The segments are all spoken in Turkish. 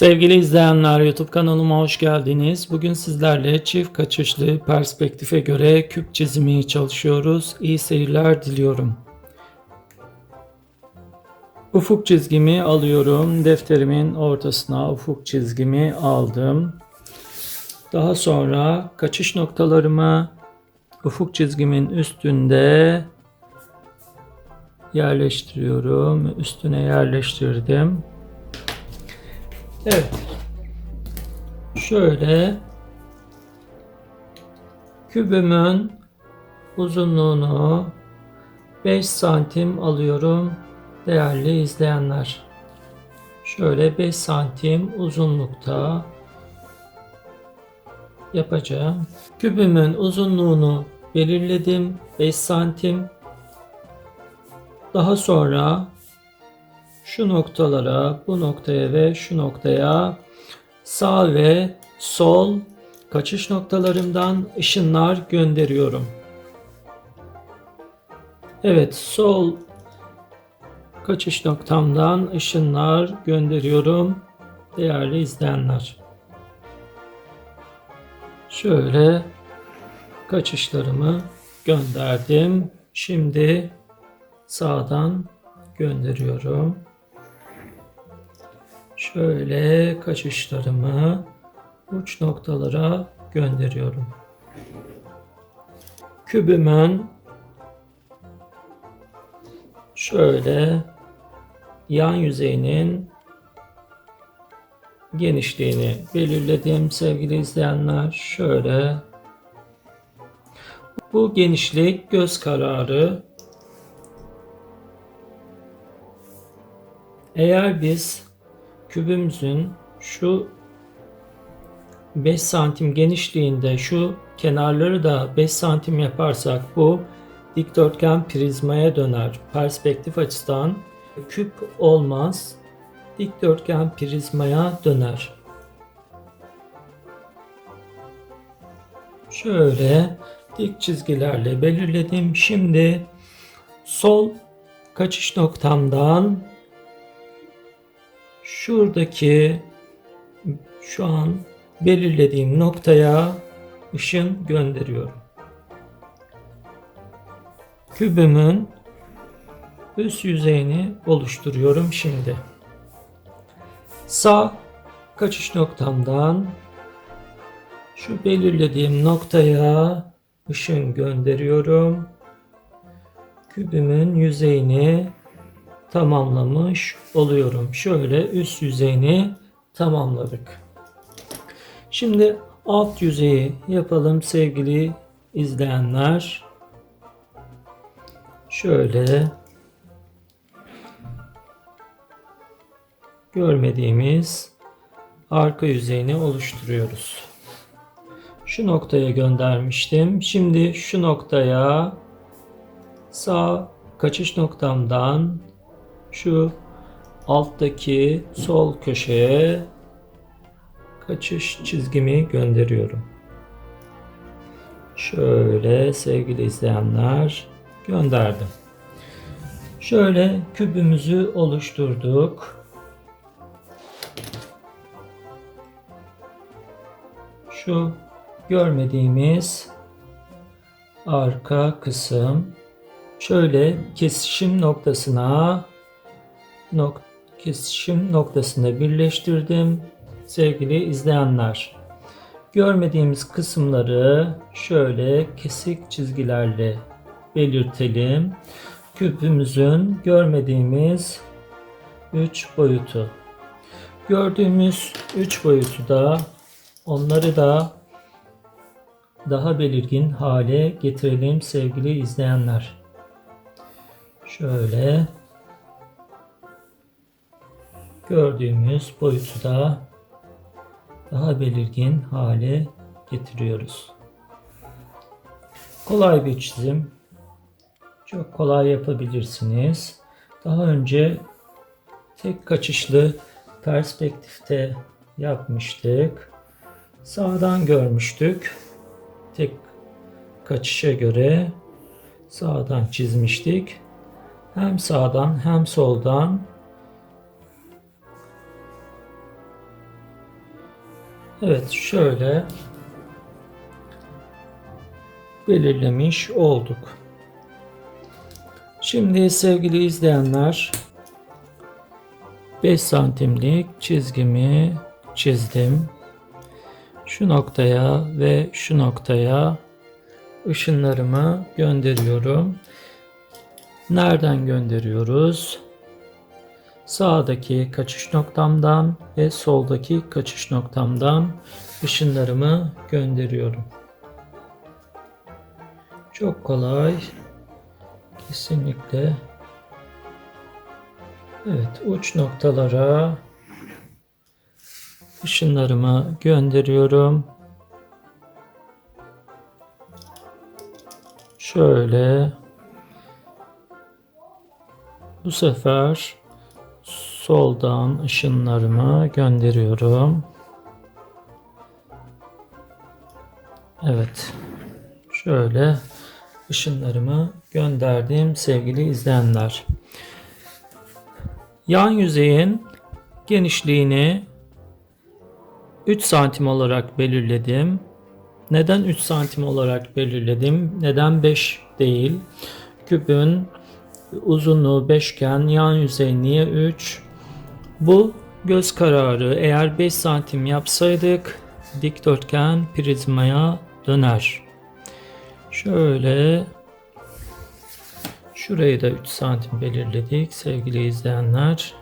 Sevgili izleyenler YouTube kanalıma hoş geldiniz. Bugün sizlerle çift kaçışlı perspektife göre küp çizimi çalışıyoruz. İyi seyirler diliyorum. Ufuk çizgimi alıyorum. Defterimin ortasına ufuk çizgimi aldım. Daha sonra kaçış noktalarımı ufuk çizgimin üstünde yerleştiriyorum. Üstüne yerleştirdim. Evet. Şöyle kübümün uzunluğunu 5 santim alıyorum değerli izleyenler. Şöyle 5 santim uzunlukta yapacağım. Kübümün uzunluğunu belirledim 5 santim. Daha sonra şu noktalara, bu noktaya ve şu noktaya sağ ve sol kaçış noktalarımdan ışınlar gönderiyorum. Evet, sol kaçış noktamdan ışınlar gönderiyorum değerli izleyenler. Şöyle kaçışlarımı gönderdim. Şimdi sağdan gönderiyorum. Şöyle kaçışlarımı uç noktalara gönderiyorum. Kübümün şöyle yan yüzeyinin genişliğini belirledim sevgili izleyenler. Şöyle bu genişlik göz kararı. Eğer biz kübümüzün şu 5 santim genişliğinde şu kenarları da 5 santim yaparsak bu dikdörtgen prizmaya döner. Perspektif açıdan küp olmaz. Dikdörtgen prizmaya döner. Şöyle dik çizgilerle belirledim. Şimdi sol kaçış noktamdan şuradaki şu an belirlediğim noktaya ışın gönderiyorum. Kübümün üst yüzeyini oluşturuyorum şimdi. Sağ kaçış noktamdan şu belirlediğim noktaya ışın gönderiyorum. Kübümün yüzeyini tamamlamış oluyorum. Şöyle üst yüzeyini tamamladık. Şimdi alt yüzeyi yapalım sevgili izleyenler. Şöyle görmediğimiz arka yüzeyini oluşturuyoruz. Şu noktaya göndermiştim. Şimdi şu noktaya sağ kaçış noktamdan şu alttaki sol köşeye kaçış çizgimi gönderiyorum. Şöyle sevgili izleyenler gönderdim. Şöyle kübümüzü oluşturduk. Şu görmediğimiz arka kısım şöyle kesişim noktasına nok kesişim noktasında birleştirdim. Sevgili izleyenler, görmediğimiz kısımları şöyle kesik çizgilerle belirtelim. Küpümüzün görmediğimiz 3 boyutu. Gördüğümüz 3 boyutu da onları da daha belirgin hale getirelim sevgili izleyenler. Şöyle gördüğümüz boyutu da daha belirgin hale getiriyoruz. Kolay bir çizim. Çok kolay yapabilirsiniz. Daha önce tek kaçışlı perspektifte yapmıştık. Sağdan görmüştük. Tek kaçışa göre sağdan çizmiştik. Hem sağdan hem soldan Evet şöyle belirlemiş olduk. Şimdi sevgili izleyenler 5 santimlik çizgimi çizdim. Şu noktaya ve şu noktaya ışınlarımı gönderiyorum. Nereden gönderiyoruz? Sağdaki kaçış noktamdan ve soldaki kaçış noktamdan ışınlarımı gönderiyorum. Çok kolay. Kesinlikle. Evet, uç noktalara ışınlarımı gönderiyorum. Şöyle bu sefer soldan ışınlarımı gönderiyorum. Evet. Şöyle ışınlarımı gönderdim sevgili izleyenler. Yan yüzeyin genişliğini 3 santim olarak belirledim. Neden 3 santim olarak belirledim? Neden 5 değil? Küpün uzunluğu 5 iken yan yüzey niye 3? Bu göz kararı. Eğer 5 santim yapsaydık dikdörtgen prizmaya döner. Şöyle şurayı da 3 santim belirledik sevgili izleyenler.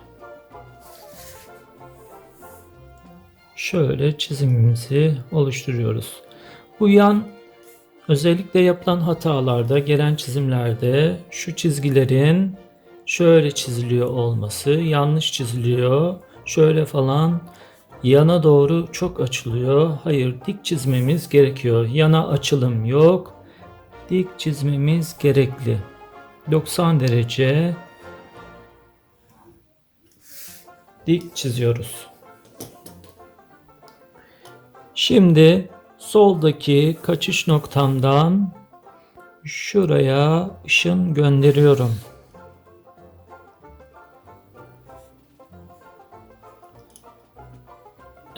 Şöyle çizimimizi oluşturuyoruz. Bu yan özellikle yapılan hatalarda gelen çizimlerde şu çizgilerin şöyle çiziliyor olması yanlış çiziliyor. Şöyle falan yana doğru çok açılıyor. Hayır dik çizmemiz gerekiyor. Yana açılım yok dik çizmemiz gerekli. 90 derece dik çiziyoruz. Şimdi soldaki kaçış noktamdan şuraya ışın gönderiyorum.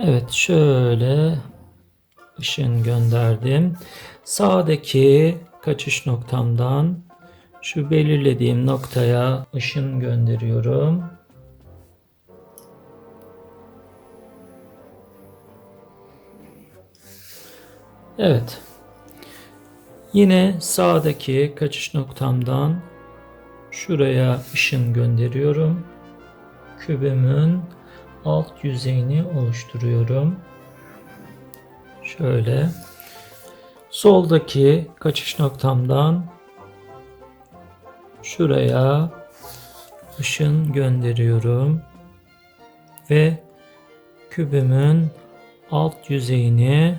Evet şöyle ışın gönderdim. Sağdaki kaçış noktamdan şu belirlediğim noktaya ışın gönderiyorum. Evet. Yine sağdaki kaçış noktamdan şuraya ışın gönderiyorum. Kübümün alt yüzeyini oluşturuyorum. Şöyle. Soldaki kaçış noktamdan şuraya ışın gönderiyorum ve kübümün alt yüzeyini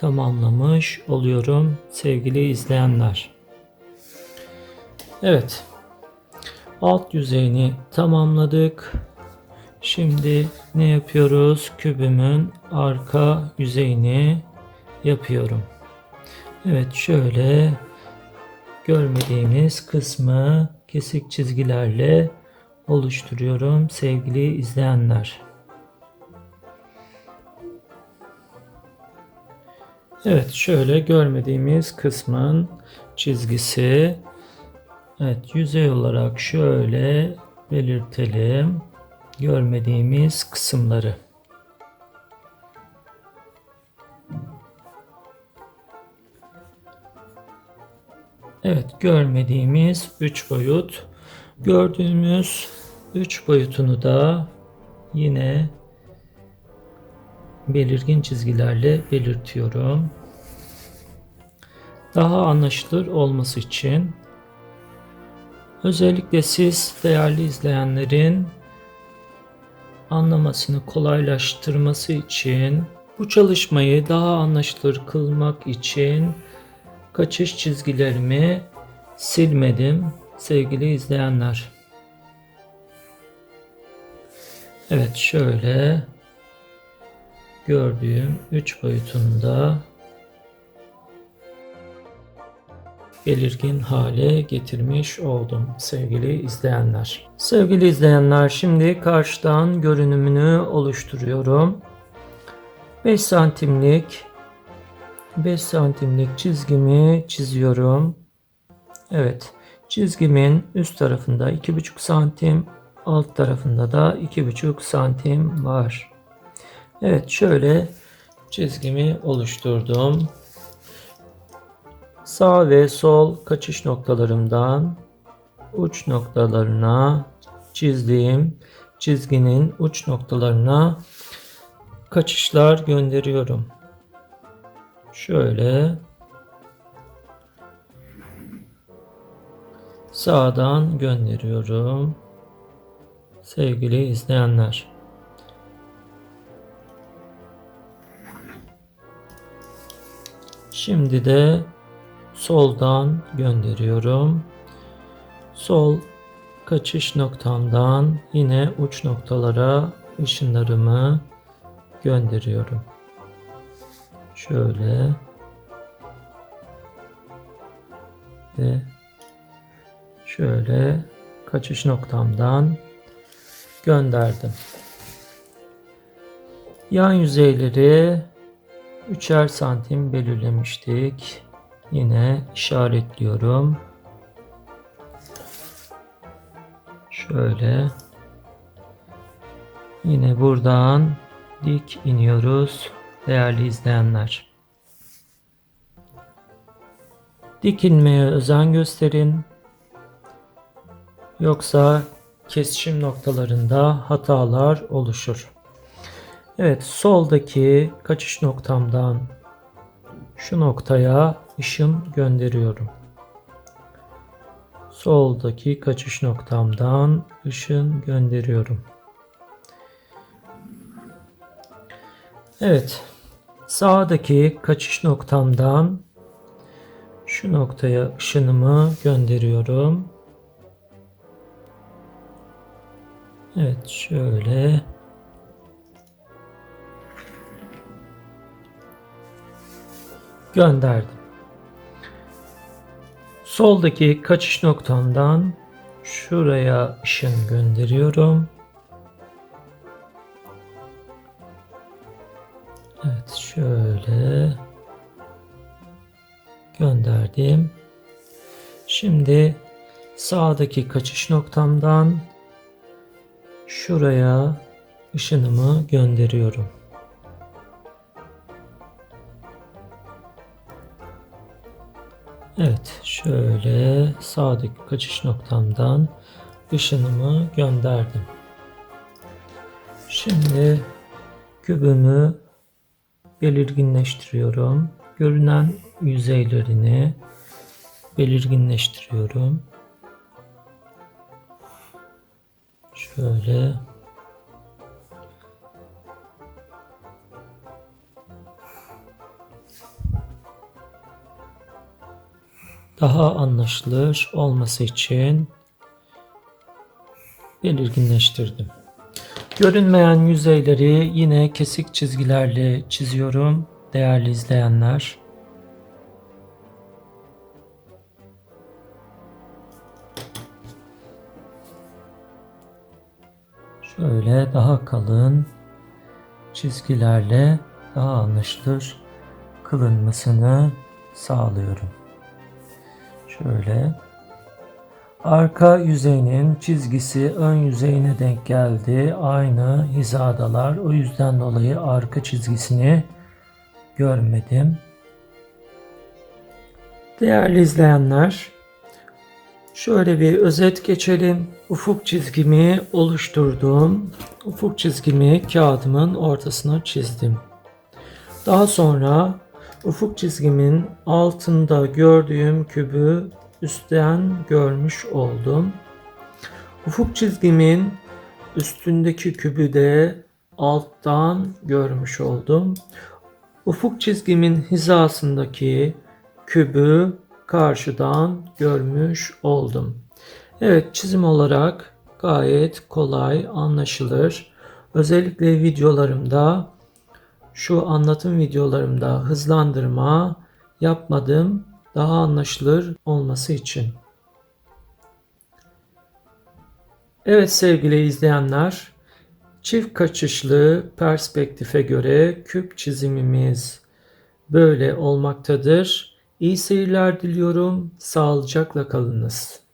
tamamlamış oluyorum sevgili izleyenler. Evet. Alt yüzeyini tamamladık. Şimdi ne yapıyoruz? Kübümün arka yüzeyini yapıyorum. Evet şöyle görmediğimiz kısmı kesik çizgilerle oluşturuyorum sevgili izleyenler. Evet şöyle görmediğimiz kısmın çizgisi Evet yüzey olarak şöyle belirtelim görmediğimiz kısımları. Evet görmediğimiz 3 boyut. Gördüğümüz 3 boyutunu da yine belirgin çizgilerle belirtiyorum. Daha anlaşılır olması için özellikle siz değerli izleyenlerin anlamasını kolaylaştırması için bu çalışmayı daha anlaşılır kılmak için kaçış çizgilerimi silmedim sevgili izleyenler. Evet şöyle gördüğüm 3 boyutunda belirgin hale getirmiş oldum sevgili izleyenler. Sevgili izleyenler şimdi karşıdan görünümünü oluşturuyorum. 5 santimlik 5 santimlik çizgimi çiziyorum. Evet. Çizgimin üst tarafında 2,5 santim, alt tarafında da 2,5 santim var. Evet şöyle çizgimi oluşturdum. Sağ ve sol kaçış noktalarımdan uç noktalarına çizdiğim çizginin uç noktalarına kaçışlar gönderiyorum. Şöyle sağdan gönderiyorum. Sevgili izleyenler. Şimdi de soldan gönderiyorum. Sol kaçış noktamdan yine uç noktalara ışınlarımı gönderiyorum. Şöyle ve şöyle kaçış noktamdan gönderdim. Yan yüzeyleri 3'er santim belirlemiştik. Yine işaretliyorum. Şöyle. Yine buradan dik iniyoruz değerli izleyenler. Dik inmeye özen gösterin. Yoksa kesişim noktalarında hatalar oluşur. Evet soldaki kaçış noktamdan şu noktaya ışın gönderiyorum. Soldaki kaçış noktamdan ışın gönderiyorum. Evet. Sağdaki kaçış noktamdan şu noktaya ışınımı gönderiyorum. Evet şöyle gönderdim. Soldaki kaçış noktamdan şuraya ışın gönderiyorum. Evet şöyle gönderdim. Şimdi sağdaki kaçış noktamdan şuraya ışınımı gönderiyorum. Evet şöyle sağdaki kaçış noktamdan ışınımı gönderdim. Şimdi kübümü belirginleştiriyorum. Görünen yüzeylerini belirginleştiriyorum. Şöyle daha anlaşılır olması için belirginleştirdim. Görünmeyen yüzeyleri yine kesik çizgilerle çiziyorum değerli izleyenler. Şöyle daha kalın çizgilerle daha anlaşılır kılınmasını sağlıyorum. Şöyle Arka yüzeyinin çizgisi ön yüzeyine denk geldi. Aynı hizadalar. O yüzden dolayı arka çizgisini görmedim. Değerli izleyenler, şöyle bir özet geçelim. Ufuk çizgimi oluşturdum. Ufuk çizgimi kağıdımın ortasına çizdim. Daha sonra ufuk çizgimin altında gördüğüm kübü üstten görmüş oldum. Ufuk çizgimin üstündeki kübü de alttan görmüş oldum. Ufuk çizgimin hizasındaki kübü karşıdan görmüş oldum. Evet çizim olarak gayet kolay anlaşılır. Özellikle videolarımda şu anlatım videolarımda hızlandırma yapmadım daha anlaşılır olması için. Evet sevgili izleyenler, Çift kaçışlı perspektife göre küp çizimimiz böyle olmaktadır. İyi seyirler diliyorum. Sağlıcakla kalınız.